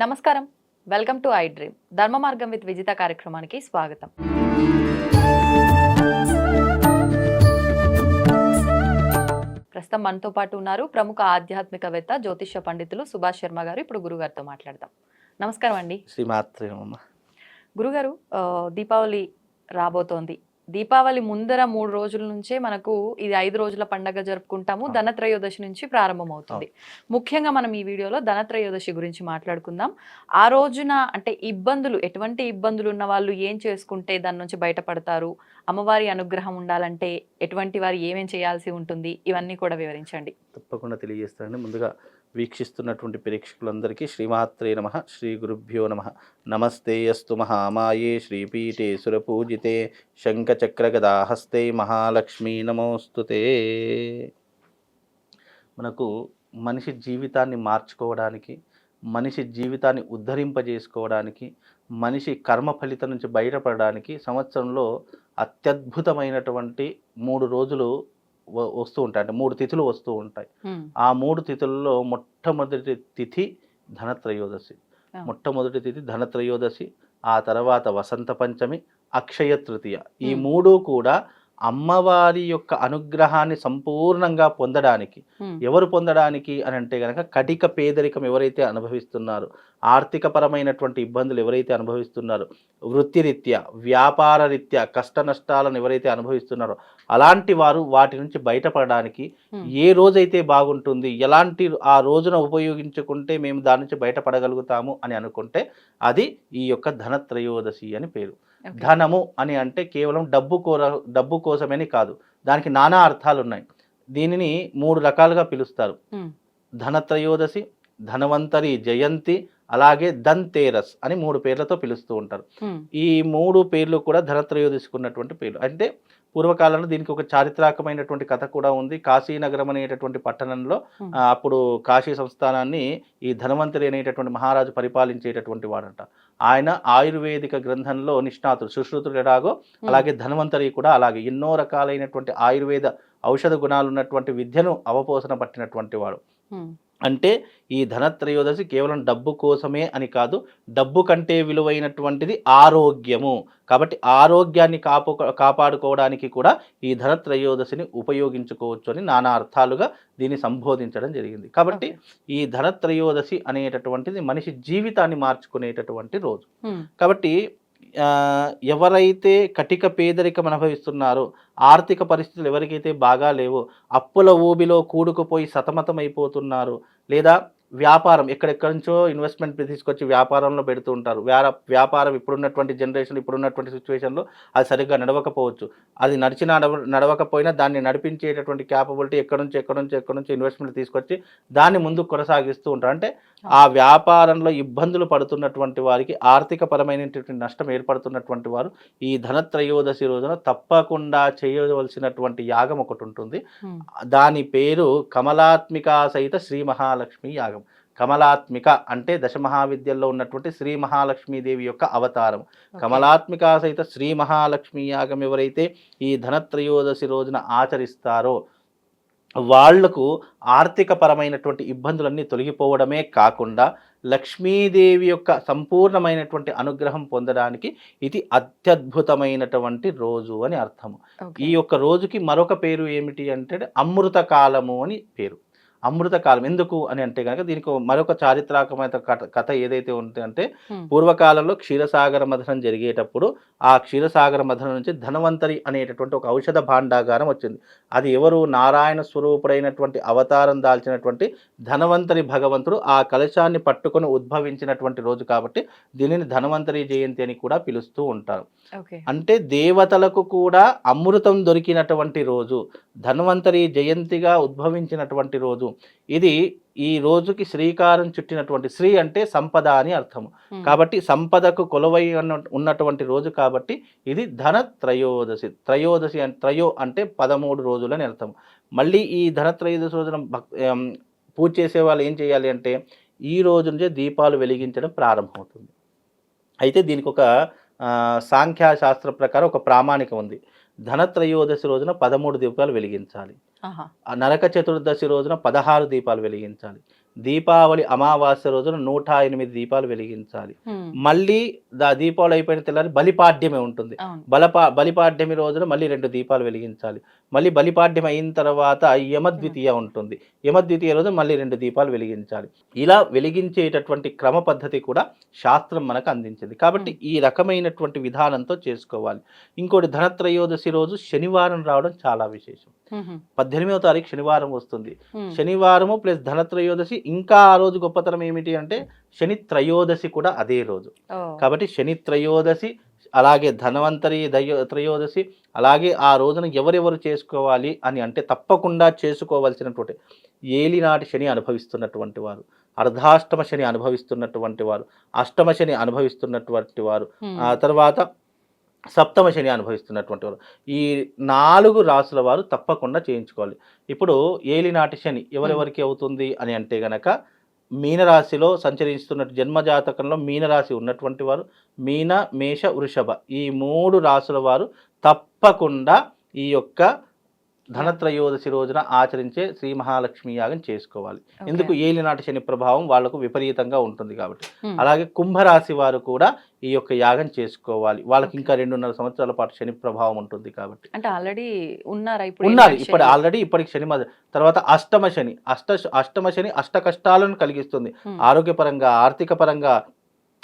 నమస్కారం. Welcome to I dream ధర్మ మార్గం విత్ విజిత కార్యక్రమానికి స్వాగతం. ప్రస్తుతం మనతో పాటు ఉన్నారు ప్రముఖ ఆధ్యాత్మికవేత్త జ్యోతిష్య పండితులు సుభాష్ శర్మ గారు. ఇప్పుడు గురుగారితో మాట్లాడదాం. నమస్కారం అండి. శ్రీమాత్రే గురుగారు దీపావళి రాబోతోంది. దీపావళి ముందర మూడు రోజుల నుంచే మనకు ఇది ఐదు రోజుల పండగ జరుపుకుంటాము. ధనత్రయోదశి నుంచి ప్రారంభమవుతుంది. ముఖ్యంగా మనం ఈ వీడియోలో ధనత్రయోదశి గురించి మాట్లాడుకుందాం. ఆ రోజున అంటే ఇబ్బందులు ఎటువంటి ఇబ్బందులు ఉన్న వాళ్ళు ఏం చేసుకుంటే దాని నుంచి బయటపడతారు? అమ్మవారి అనుగ్రహం ఉండాలంటే ఎటువంటి వారు ఏమేం చేయాల్సి ఉంటుంది? ఇవన్నీ కూడా వివరించండి. తప్పకుండా తెలియజేస్తానండి. ముందుగా వీక్షిస్తున్నటువంటి ప్రేక్షకులందరికీ శ్రీమాత్రే నమ శ్రీ గురుభ్యో నమ. నమస్తే అస్తు మహామాయే శ్రీపీఠే సురపూజితే శంఖచక్రగదాహస్తే మహాలక్ష్మీ నమోస్తుతే. మనకు మనిషి జీవితాన్ని మార్చుకోవడానికి మనిషి జీవితాన్ని ఉద్ధరింపజేసుకోవడానికి మనిషి కర్మ ఫలితం నుంచి బయటపడడానికి సంవత్సరంలో అత్యద్భుతమైనటువంటి మూడు రోజులు వస్తూ ఉంటాయి అంటే మూడు తిథులు వస్తూ ఉంటాయి. ఆ మూడు తిథుల్లో మొట్టమొదటి తిథి ధనత్రయోదశి. మొట్టమొదటి తిథి ధనత్రయోదశి ఆ తర్వాత వసంత పంచమి అక్షయ తృతీయ ఈ. మూడు కూడా అమ్మవారి యొక్క అనుగ్రహాన్ని సంపూర్ణంగా పొందడానికి. ఎవరు పొందడానికి అని అంటే కనుక కటిక పేదరికం ఎవరైతే అనుభవిస్తున్నారో ఆర్థిక పరమైనటువంటి ఇబ్బందులు ఎవరైతే అనుభవిస్తున్నారో వృత్తిరీత్యా వ్యాపార రీత్యా కష్ట నష్టాలను ఎవరైతే అనుభవిస్తున్నారో అలాంటి వారు వాటి నుంచి బయటపడడానికి. ఏ రోజైతే బాగుంటుంది ఎలాంటి ఆ రోజున ఉపయోగించుకుంటే మేము దాని నుంచి బయటపడగలుగుతాము అని అనుకుంటే అది ఈ యొక్క ధనత్రయోదశి అని పేరు. ధనము అని అంటే కేవలం డబ్బు కోర డబ్బు కోసమని కాదు. దానికి నానా అర్థాలు ఉన్నాయి దీనిని మూడు రకాలుగా పిలుస్తారు. హ్మ్. ధనత్రయోదశి ధనవంతరి జయంతి అలాగే ధన్తేరస్ అని మూడు పేర్లతో పిలుస్తూ ఉంటారు. హ్మ్. ఈ మూడు పేర్లు కూడా ధనత్రయోదశికి ఉన్నటువంటి పేర్లు. అంటే పూర్వకాలంలో దీనికి ఒక చారిత్రాత్మకమైనటువంటి కథ కూడా ఉంది కాశీనగరం అనేటటువంటి పట్టణంలో అప్పుడు కాశీ సంస్థానాన్ని ఈ ధనవంతరి అనేటటువంటి మహారాజు పరిపాలించేటటువంటి వాడంట ఆయన ఆయుర్వేదిక గ్రంథంలో నిష్ణాతుడు సుశ్రుతుడు ఎలాగో. అలాగే ధనవంతరి కూడా అలాగే ఎన్నో రకాలైనటువంటి ఆయుర్వేద ఔషధ గుణాలు ఉన్నటువంటి విద్యను అవపోసన పట్టినటువంటి వాడు. అంటే ఈ ధనత్రయోదశి కేవలం డబ్బు కోసమే అని కాదు డబ్బు కంటే విలువైనటువంటిది ఆరోగ్యము. కాబట్టి ఆరోగ్యాన్ని కాపు కాపాడుకోవడానికి కూడా ఈ ధనత్రయోదశిని ఉపయోగించుకోవచ్చు అని నానా అర్థాలుగా దీన్ని సంబోధించడం జరిగింది. కాబట్టి ఈ ధనత్రయోదశి అనేటటువంటిది మనిషి జీవితాన్ని మార్చుకునేటటువంటి రోజు. కాబట్టి ఎవరైతే కటిక పేదరికం అనుభవిస్తున్నారో ఆర్థిక పరిస్థితులు ఎవరికైతే బాగా లేవో అప్పుల ఊబిలో కూడుకుపోయి సతమతమైపోతున్నారు లేదా వ్యాపారం ఎక్కడెక్కడి నుంచో ఇన్వెస్ట్మెంట్ తీసుకొచ్చి వ్యాపారంలో పెడుతూ ఉంటారు. వ్యాపారం ఇప్పుడున్నటువంటి జనరేషన్ ఇప్పుడున్నటువంటి సిచ్యువేషన్లో అది సరిగ్గా నడవకపోవచ్చు. అది నడిచిన నడవ నడవకపోయినా దాన్ని నడిపించేటటువంటి క్యాపబిలిటీ ఎక్కడి నుంచి ఎక్కడి నుంచి ఎక్కడి నుంచి ఇన్వెస్ట్మెంట్ తీసుకొచ్చి దాన్ని ముందుకు కొనసాగిస్తూ ఉంటారు. అంటే ఆ వ్యాపారంలో ఇబ్బందులు పడుతున్నటువంటి వారికి ఆర్థిక పరమైనటువంటి నష్టం ఏర్పడుతున్నటువంటి వారు ఈ ధనత్రయోదశి రోజున తప్పకుండా చేయవలసినటువంటి యాగం ఒకటి ఉంటుంది. దాని పేరు కమలాత్మిక సహిత శ్రీ మహాలక్ష్మి యాగం. కమలాత్మిక అంటే దశ మహావిద్యల్లో ఉన్నటువంటి శ్రీ మహాలక్ష్మీదేవి యొక్క అవతారం. కమలాత్మిక సహిత శ్రీ మహాలక్ష్మి యాగం ఎవరైతే ఈ ధనత్రయోదశి రోజున ఆచరిస్తారో వాళ్ళకు ఆర్థిక పరమైనటువంటి ఇబ్బందులన్నీ తొలగిపోవడమే కాకుండా లక్ష్మీదేవి యొక్క సంపూర్ణమైనటువంటి అనుగ్రహం పొందడానికి ఇది అత్యద్భుతమైనటువంటి రోజు అని అర్థము. ఈ యొక్క రోజుకి మరొక పేరు ఏమిటి అంటే అమృత కాలము అని పేరు అమృత కాలం ఎందుకు అని అంటే కనుక దీనికి మరొక చారిత్రాత్మక కథ ఏదైతే హ్మ్. పూర్వకాలంలో క్షీరసాగర మథనం జరిగేటప్పుడు ఆ క్షీరసాగర మథనం నుంచి ధనవంతరి అనేటటువంటి ఒక ఔషధ భాండాగారం వచ్చింది అది ఎవరు నారాయణ స్వరూపుడైనటువంటి అవతారం దాల్చినటువంటి ధనవంతరి భగవంతుడు ఆ కలశాన్ని పట్టుకొని ఉద్భవించినటువంటి రోజు కాబట్టి దీనిని ధనవంతరి జయంతి అని కూడా పిలుస్తూ ఉంటారు. అంటే దేవతలకు కూడా అమృతం దొరికినటువంటి రోజు ధన్వంతరి జయంతిగా ఉద్భవించినటువంటి రోజు ఇది ఈ రోజుకి శ్రీకారం చుట్టినటువంటి శ్రీ అంటే సంపద అని అర్థం. కాబట్టి సంపదకు కొలువై ఉన్న- ఉన్నటువంటి రోజు కాబట్టి ఇది ధన త్రయోదశి త్రయోదశి త్రయో అంటే పదమూడు రోజులు అని అర్థం మళ్ళీ ఈ ధన త్రయోదశి రోజున పూజ చేసే వాళ్ళు ఏం చేయాలి అంటే ఈ రోజు నుంచే దీపాలు వెలిగించడం ప్రారంభమవుతుంది. అయితే దీనికి ఒక సాంఖ్యశాస్త్ర ప్రకారం ఒక ప్రామాణిక ఉంది. ధనత్రయోదశి రోజున పదమూడు దీపాలు వెలిగించాలి. ఆ నరక చతుర్దశి రోజున పదహారు దీపాలు వెలిగించాలి. దీపావళి అమావాస్య రోజున నూట ఎనిమిది దీపాలు వెలిగించాలి. మళ్ళీ దా దీపావళి అయిపోయిన తెల్లారి బలిపాడ్యమే ఉంటుంది. బలపా బలిపాడ్యమి రోజున మళ్ళీ రెండు దీపాలు వెలిగించాలి. మళ్ళీ బలిపాడ్యం అయిన తర్వాత యమద్వితీయ ఉంటుంది. యమద్వితీయ రోజు మళ్ళీ రెండు దీపాలు వెలిగించాలి. ఇలా వెలిగించేటటువంటి క్రమ పద్ధతి కూడా శాస్త్రం మనకు అందించింది. కాబట్టి ఈ రకమైనటువంటి విధానంతో చేసుకోవాలి. ఇంకోటి ధనత్రయోదశి రోజు శనివారం రావడం చాలా విశేషం. పద్దెనిమిదవ తారీఖు శనివారం వస్తుంది. శనివారము ప్లస్ ధనత్రయోదశి ఇంకా ఆ రోజు గొప్పతనం ఏమిటి అంటే శని త్రయోదశి కూడా అదే రోజు. కాబట్టి శని త్రయోదశి అలాగే ధనవంతరి దయో త్రయోదశి అలాగే ఆ రోజున ఎవరెవరు చేసుకోవాలి అని అంటే తప్పకుండా చేసుకోవాల్సినటువంటి ఏలినాటి శని అనుభవిస్తున్నటువంటి వారు అర్ధాష్టమ శని అనుభవిస్తున్నటువంటి వారు అష్టమ శని అనుభవిస్తున్నటువంటి వారు. ఆ తర్వాత సప్తమ శని అనుభవిస్తున్నటువంటి వారు. ఈ నాలుగు రాసుల వారు తప్పకుండా చేయించుకోవాలి. ఇప్పుడు ఏలినాటి శని ఎవరెవరికి అవుతుంది అని అంటే గనక మీనరాశిలో సంచరిస్తున్న జన్మజాతకంలో మీనరాశి ఉన్నటువంటి వారు మీన మేష వృషభ ఈ మూడు రాసుల వారు తప్పకుండా ఈ యొక్క ధనత్రయోదశి రోజున ఆచరించే శ్రీ మహాలక్ష్మి యాగం చేసుకోవాలి. ఎందుకు ఏలినాటి శని ప్రభావం వాళ్ళకు విపరీతంగా ఉంటుంది కాబట్టి. అలాగే కుంభరాశి వారు కూడా ఈ యొక్క యాగం చేసుకోవాలి. వాళ్ళకి ఇంకా రెండున్నర సంవత్సరాల పాటు శని ప్రభావం ఉంటుంది కాబట్టి. అంటే ఆల్రెడీ ఉన్నారా ఇప్పుడు ఉన్నారు. ఇప్పుడు? ఆల్రెడీ ఇప్పటికి శని తర్వాత అష్టమ శని. అష్ట అష్టమ శని అష్ట కష్టాలను కలిగిస్తుంది. ఆరోగ్యపరంగా ఆర్థిక పరంగా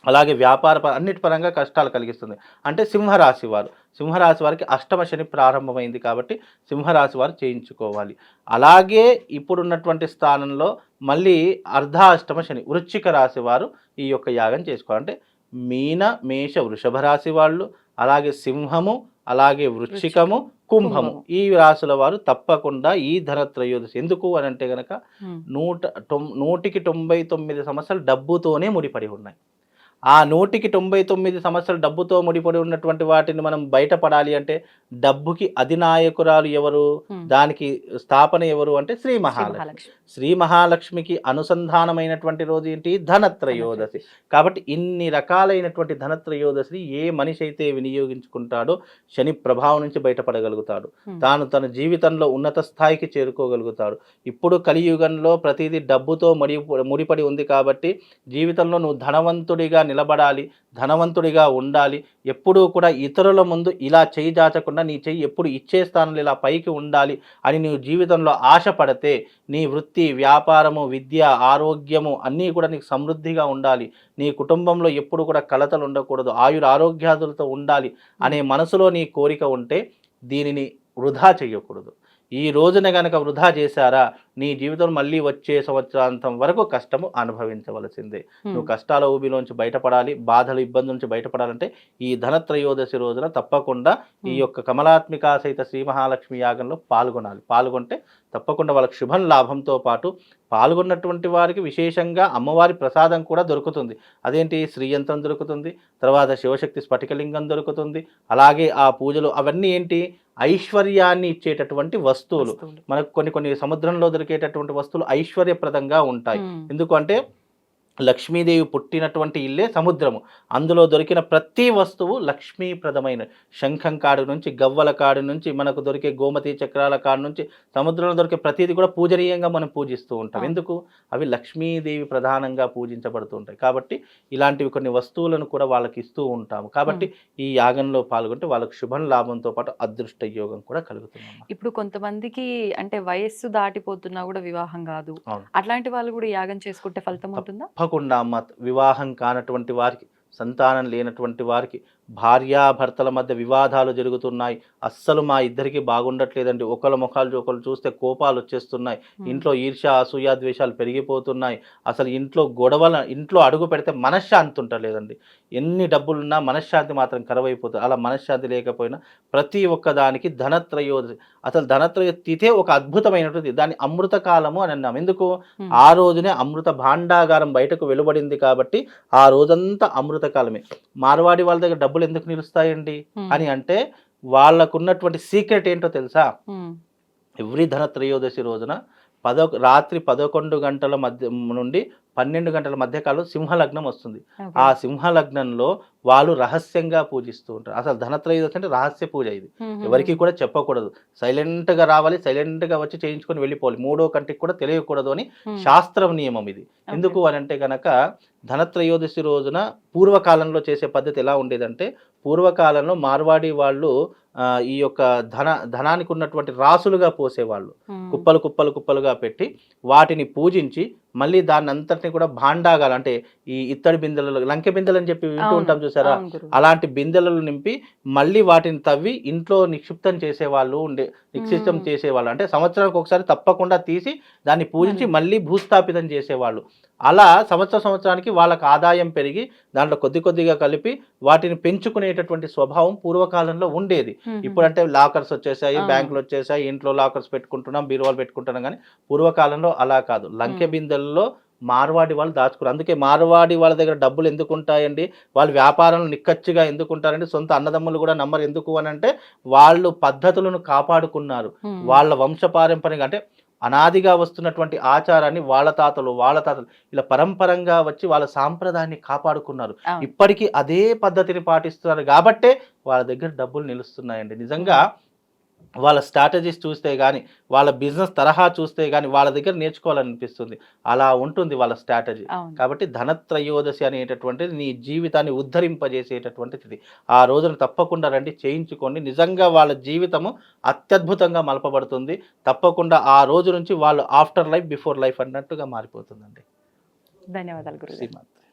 అలాగే వ్యాపార పర అన్నిటి పరంగా కష్టాలు కలిగిస్తుంది. అంటే సింహరాశి వారు. సింహరాశి వారికి అష్టమ శని ప్రారంభమైంది కాబట్టి సింహరాశి వారు చేయించుకోవాలి. అలాగే ఇప్పుడున్నటువంటి స్థానంలో మళ్ళీ అర్ధాష్టమ శని వృశ్చిక రాశి వారు ఈ యొక్క యాగం చేసుకోవాలి. అంటే మీన మేష వృషభ రాశి వాళ్ళు అలాగే సింహము అలాగే వృశ్చికము కుంభము. ఈ రాశుల వారు తప్పకుండా ఈ ధనత్రయోదశి. ఎందుకు అని అంటే గనక. నూట తొమ్ నూటికి తొంభై తొమ్మిది సంవత్సరాలు డబ్బుతోనే ముడిపడి ఉన్నాయి. ఆ నూటికి తొంభై తొమ్మిది సంవత్సరాలు డబ్బుతో ముడిపడి ఉన్నటువంటి వాటిని మనం బయటపడాలి అంటే డబ్బుకి అధినాయకురాలు ఎవరు. దానికి స్థాపన ఎవరు? అంటే శ్రీ మహాలక్ష్మి. శ్రీ మహాలక్ష్మికి అనుసంధానమైనటువంటి రోజు ఏంటి? ధనత్రయోదశి. కాబట్టి ఇన్ని రకాలైనటువంటి ధనత్రయోదశి ఏ మనిషి అయితే వినియోగించుకుంటాడో శని ప్రభావం నుంచి బయటపడగలుగుతాడు. తాను తన జీవితంలో ఉన్నత స్థాయికి చేరుకోగలుగుతాడు. ఇప్పుడు కలియుగంలో ప్రతిదీ డబ్బుతో ముడి ముడిపడి ఉంది కాబట్టి జీవితంలో నువ్వు ధనవంతుడిగా నిలబడాలి ధనవంతుడిగా ఉండాలి. ఎప్పుడూ కూడా ఇతరుల ముందు ఇలా చేయి దాచకుండా నీ చెయ్యి ఎప్పుడు ఇచ్చే స్థానంలో ఇలా పైకి ఉండాలి అని నువ్వు జీవితంలో ఆశపడితే నీ వృత్తి వ్యాపారము విద్య ఆరోగ్యము అన్నీ కూడా నీకు సమృద్ధిగా ఉండాలి. నీ కుటుంబంలో ఎప్పుడు కూడా కలతలు ఉండకూడదు. ఆయుర ఆరోగ్యాదులతో ఉండాలి అనే మనసులో నీ కోరిక ఉంటే దీనిని వృధా చేయకూడదు. ఈ రోజున గనక వృధా చేశారా నీ జీవితం మళ్ళీ వచ్చే సంవత్సరాంతం వరకు కష్టము అనుభవించవలసిందే. నువ్వు కష్టాల ఊబిలోంచి బయటపడాలి బాధలు ఇబ్బందుల నుంచి బయటపడాలంటే ఈ ధనత్రయోదశి రోజున తప్పకుండా ఈ. యొక్క కమలాత్మిక సహిత శ్రీ మహాలక్ష్మి యాగంలో పాల్గొనాలి. పాల్గొంటే తప్పకుండా వాళ్ళకి శుభం లాభంతో పాటు పాల్గొన్నటువంటి వారికి విశేషంగా అమ్మవారి ప్రసాదం కూడా దొరుకుతుంది. అదేంటి? శ్రీయంత్రం దొరుకుతుంది తర్వాత శివశక్తి స్ఫటికలింగం దొరుకుతుంది అలాగే ఆ పూజలు అవన్నీ ఏంటి? ఐశ్వర్యాన్ని ఇచ్చేటటువంటి వస్తువులు. మనకు కొన్ని కొన్ని సముద్రంలో దొరికేటటువంటి వస్తువులు ఐశ్వర్యప్రదంగా ఉంటాయి. ఎందుకంటే లక్ష్మీదేవి పుట్టినటువంటి ఇల్లే సముద్రము. అందులో దొరికిన ప్రతి వస్తువు లక్ష్మీప్రదమైన. శంఖం కాడు నుంచి గవ్వల కాడు నుంచి మనకు దొరికే గోమతి చక్రాల కాడు నుంచి సముద్రంలో దొరికే ప్రతిదీ కూడా పూజనీయంగా మనం పూజిస్తూ ఉంటాం. ఎందుకు? అవి లక్ష్మీదేవి ప్రధానంగా పూజించబడుతూ ఉంటాయి. కాబట్టి ఇలాంటివి కొన్ని వస్తువులను కూడా వాళ్ళకి ఇస్తూ ఉంటాము. కాబట్టి ఈ యాగంలో పాల్గొంటే వాళ్ళకి శుభం లాభంతో పాటు అదృష్ట యోగం కూడా కలుగుతుంది ఇప్పుడు కొంతమందికి అంటే వయస్సు దాటిపోతున్నా కూడా వివాహం కాదు. అట్లాంటి వాళ్ళు కూడా యాగం చేసుకుంటే ఫలితం ఉంటుందా? తప్పకుండా అమ్మ వివాహం కానటువంటి వారికి సంతానం లేనటువంటి వారికి భార్యాభర్తల మధ్య వివాదాలు జరుగుతున్నాయి. అస్సలు మా ఇద్దరికి బాగుండట్లేదండి. ఒకళ్ళ ముఖాలు ఒకళ్ళు చూస్తే కోపాలు వచ్చేస్తున్నాయి. ఇంట్లో ఈర్ష్య అసూయ ద్వేషాలు పెరిగిపోతున్నాయి. అసలు ఇంట్లో గొడవల ఇంట్లో అడుగు పెడితే మనశ్శాంతి ఉంటలేదండి. ఎన్ని డబ్బులున్నా మనశ్శాంతి మాత్రం కరువైపోతుంది. అలా మనశ్శాంతి లేకపోయినా ప్రతి ఒక్క దానికి ధనత్రయోదశి అసలు ధనత్రయ తిథే ఒక అద్భుతమైనటువంటి దాన్ని అమృత కాలము అని అన్నాం ఎందుకు. ఆ రోజునే అమృత భాండాగారం బయటకు వెలువడింది కాబట్టి ఆ రోజంతా అమృత కాలమే మార్వాడి వాళ్ళ దగ్గర డబ్బులు ఎందుకు నిలుస్తాయండి. అని అంటే వాళ్ళకున్నటువంటి సీక్రెట్ ఏంటో తెలుసా. ఎవ్రీ ధనత్రయోదశి రోజున పదో రాత్రి పదకొండు గంటల మధ్య నుండి పన్నెండు గంటల మధ్య కాలం సింహలగ్నం వస్తుంది. ఆ సింహలగ్నంలో వాళ్ళు రహస్యంగా పూజిస్తూ ఉంటారు. అసలు ధనత్రయోదశి అంటే రహస్య పూజ ఇది. ఎవరికి కూడా చెప్పకూడదు. సైలెంట్గా రావాలి సైలెంట్గా వచ్చి చేయించుకొని వెళ్ళిపోవాలి. మూడో కంటికి కూడా తెలియకూడదు అని. శాస్త్రం నియమం ఇది. ఎందుకు అని అంటే గనక ధనత్రయోదశి రోజున పూర్వకాలంలో చేసే పద్ధతి ఎలా ఉండేదంటే పూర్వకాలంలో మార్వాడి వాళ్ళు ఈ యొక్క ధన ధనానికి ఉన్నటువంటి రాసులుగా పోసేవాళ్ళు. కుప్పలు కుప్పలు కుప్పలుగా పెట్టి వాటిని పూజించి మళ్ళీ దాన్ని అంతటిని కూడా భాండాగాలు అంటే ఈ ఇత్తడి బిందెలలో లంకె బిందెలు అని చెప్పి వింటూ ఉంటాం చూసారా. అలాంటి బిందెలను నింపి మళ్ళీ వాటిని తవ్వి ఇంట్లో నిక్షిప్తం చేసేవాళ్ళు ఉండే నిక్షిప్తం. చేసేవాళ్ళు అంటే సంవత్సరానికి ఒకసారి తప్పకుండా తీసి దాన్ని పూజించి మళ్ళీ. భూస్థాపితం చేసేవాళ్ళు అలా సంవత్సర సంవత్సరానికి వాళ్ళకి ఆదాయం పెరిగి దాంట్లో కొద్ది కొద్దిగా కలిపి వాటిని పెంచుకునేటటువంటి స్వభావం పూర్వకాలంలో ఉండేది ఇప్పుడంటే లాకర్స్ వచ్చేసాయి. బ్యాంకులు వచ్చేసాయి ఇంట్లో లాకర్స్ పెట్టుకుంటున్నాం బీరువాలు పెట్టుకుంటున్నాం కానీ పూర్వకాలంలో అలా కాదు లంకె మ్మ్. బిందెల్లో మార్వాడి వాళ్ళు దాచుకున్నారు. అందుకే మార్వాడి వాళ్ళ దగ్గర డబ్బులు ఎందుకు ఉంటాయండి వాళ్ళు వ్యాపారంలో నిక్కచ్చిగా ఎందుకు ఉంటారండి సొంత అన్నదమ్ములు కూడా నమ్మరు. ఎందుకు అని అంటే వాళ్ళు పద్ధతులను కాపాడుకున్నారు. వాళ్ళ వంశపారంపర్యంగా అంటే అనాదిగా వస్తున్నటువంటి ఆచారాన్ని వాళ్ళ తాతలు వాళ్ళ తాతలు ఇలా పరంపరంగా వచ్చి వాళ్ళ సాంప్రదాయాన్ని కాపాడుకున్నారు. ఇప్పటికీ అదే పద్ధతిని పాటిస్తున్నారు. కాబట్టే వాళ్ళ దగ్గర డబ్బులు నిలుస్తున్నాయండి. నిజంగా వాళ్ళ స్ట్రాటజీస్ చూస్తే కానీ వాళ్ళ బిజినెస్ తరహా చూస్తే కానీ వాళ్ళ దగ్గర నేర్చుకోవాలనిపిస్తుంది. అలా ఉంటుంది వాళ్ళ స్ట్రాటజీ. కాబట్టి ధనత్రయోదశి అనేటటువంటిది నీ జీవితాన్ని ఉద్ధరింపజేసేటటువంటిది. ఆ రోజున తప్పకుండా రండి చేయించుకోండి. నిజంగా వాళ్ళ జీవితము అత్యద్భుతంగా మలపబడుతుంది. తప్పకుండా ఆ రోజు నుంచి వాళ్ళు ఆఫ్టర్ లైఫ్ బిఫోర్ లైఫ్ అన్నట్టుగా మారిపోతుందండి. ధన్యవాదాలు శ్రీమాత్రే.